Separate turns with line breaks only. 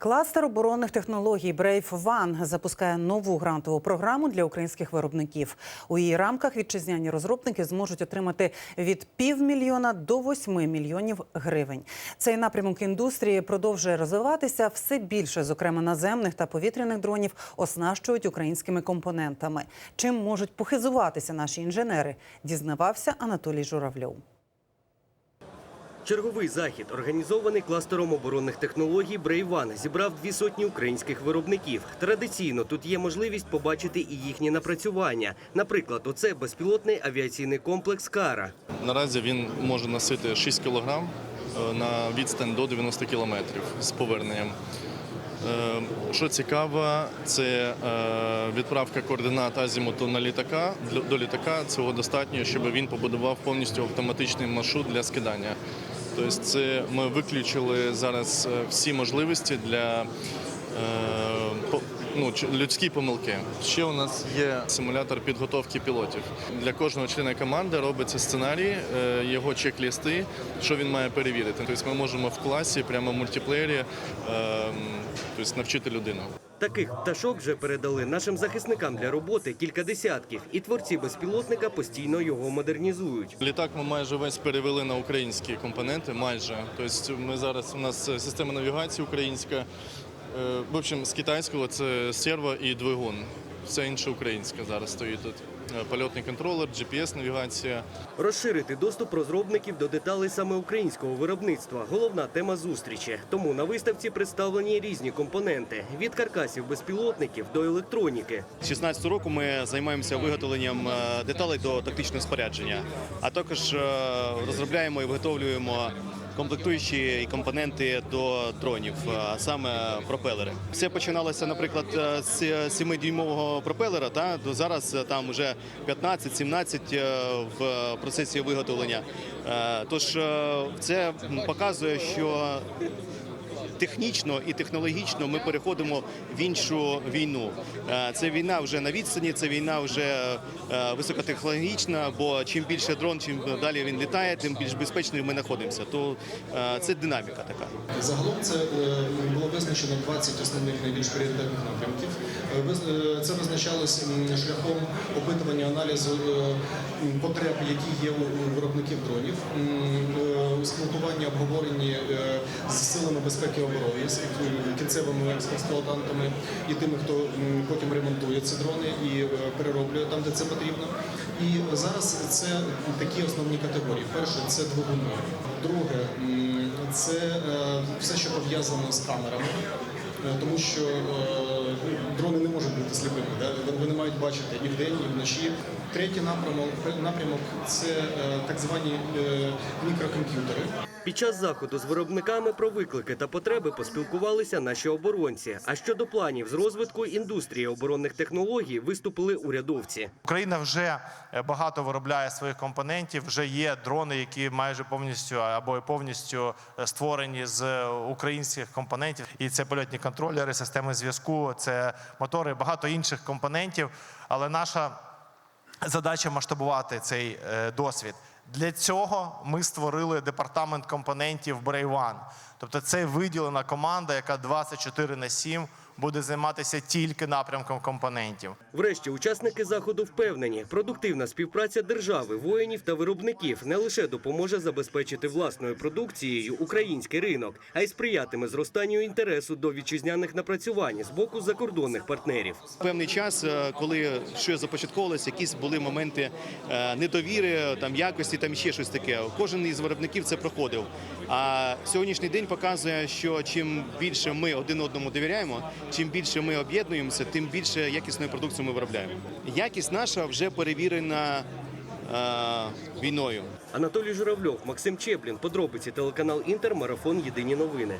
Кластер оборонних технологій Brave One запускає нову грантову програму для українських виробників. У її рамках вітчизняні розробники зможуть отримати від півмільйона до восьми мільйонів гривень. Цей напрямок індустрії продовжує розвиватися все більше, зокрема наземних та повітряних дронів, оснащують українськими компонентами. Чим можуть похизуватися наші інженери? Дізнавався Анатолій Журавльов.
Черговий захід, організований кластером оборонних технологій Брейван, зібрав дві сотні українських виробників. Традиційно тут є можливість побачити і їхні напрацювання. Наприклад, оце безпілотний авіаційний комплекс Кара.
Наразі він може носити 6 кг на відстань до 90 км з поверненням. Е, Що цікаво, це е, відправка координат азімуту на літака. До літака цього достатньо, щоб він побудував повністю автоматичний маршрут для скидання. Тобто, це ми виключили зараз е, всі можливості для е, ну, людські помилки. Ще у нас є симулятор підготовки пілотів. Для кожного члена команди робиться сценарій, е, його чек-лісти, що він має перевірити. Тобто ми можемо в класі, прямо в мультиплеєрі, е, тобто навчити людину.
Таких пташок вже передали нашим захисникам для роботи кілька десятків, і творці безпілотника постійно його модернізують.
Літак ми майже весь перевели на українські компоненти. Майже тобто ми зараз у нас система навігації українська. Е, В общем, з китайського це серво і двигун. Все інше українське зараз стоїть тут. Е, Польотний контролер, GPS-навігація.
Розширити доступ розробників до деталей саме українського виробництва головна тема зустрічі. Тому на виставці представлені різні компоненти від каркасів безпілотників до електроніки.
З 16 року ми займаємося виготовленням е, деталей до тактичного спорядження, а також розробляємо і виготовлюємо комплектуючі і компоненти до дронів, а саме пропелери. Все починалося, наприклад, е, з 7-дюймового пропелера. Та до зараз е, там вже 15-17 е, в процесі виготовлення. Тож це показує, що технічно і технологічно ми переходимо в іншу війну. Е, Це війна вже на відстані, це війна вже е, високотехнологічна, бо чим більше дрон, чим далі він літає, тим більш безпечно ми знаходимося. То е, це динаміка така.
Загалом це було визначено 20 основних найбільш пріоритетних напрямків. Це визначалось шляхом опитування аналізу потреб, які є у виробників дронів, м, е, спілкування, обговорення е, з силами безпеки оборони, з кінцевими експлуатантами і тими, хто потім ремонтує ці дрони і е, перероблює там, де це потрібно. І зараз це такі основні категорії. Перше це двигуни. Друге це е, все, що пов'язано з камерами. Е, Тому що дрони не можуть бути сліпими? Вони- мають бачити і вдень, і вночі. Третій напрямок, напрямок це так звані мікрокомп'ютери.
Під час заходу з виробниками про виклики та потреби поспілкувалися наші оборонці. А щодо планів з розвитку індустрії оборонних технологій виступили урядовці.
Україна вже е, багато виробляє своїх компонентів. Вже є дрони, які майже повністю або повністю е, створені з е, українських компонентів. І це польотні контролери, системи зв'язку, це мотори, багато інших компонентів. Але наша задача масштабувати цей е, досвід. Для цього ми створили департамент компонентів Brave Тобто це виділена команда, яка 24 на 7 буде займатися тільки напрямком компонентів.
Врешті учасники заходу впевнені, продуктивна співпраця держави, воїнів та виробників не лише допоможе забезпечити власною продукцією український ринок, а й сприятиме зростанню інтересу до вітчизняних напрацювань з боку закордонних партнерів.
Певний час, е, коли щось започатковувалося, якісь були моменти е, недовіри, там якості, там ще щось таке. Кожен із виробників це проходив. А сьогоднішній день показує, що чим більше ми один одному довіряємо, чим більше ми об'єднуємося, тим більше якісної продукції ми виробляємо. Якість наша вже перевірена е, війною.
Анатолій Журавльов, Максим Чеплін. Подробиці телеканал Інтер. Марафон. Єдині новини.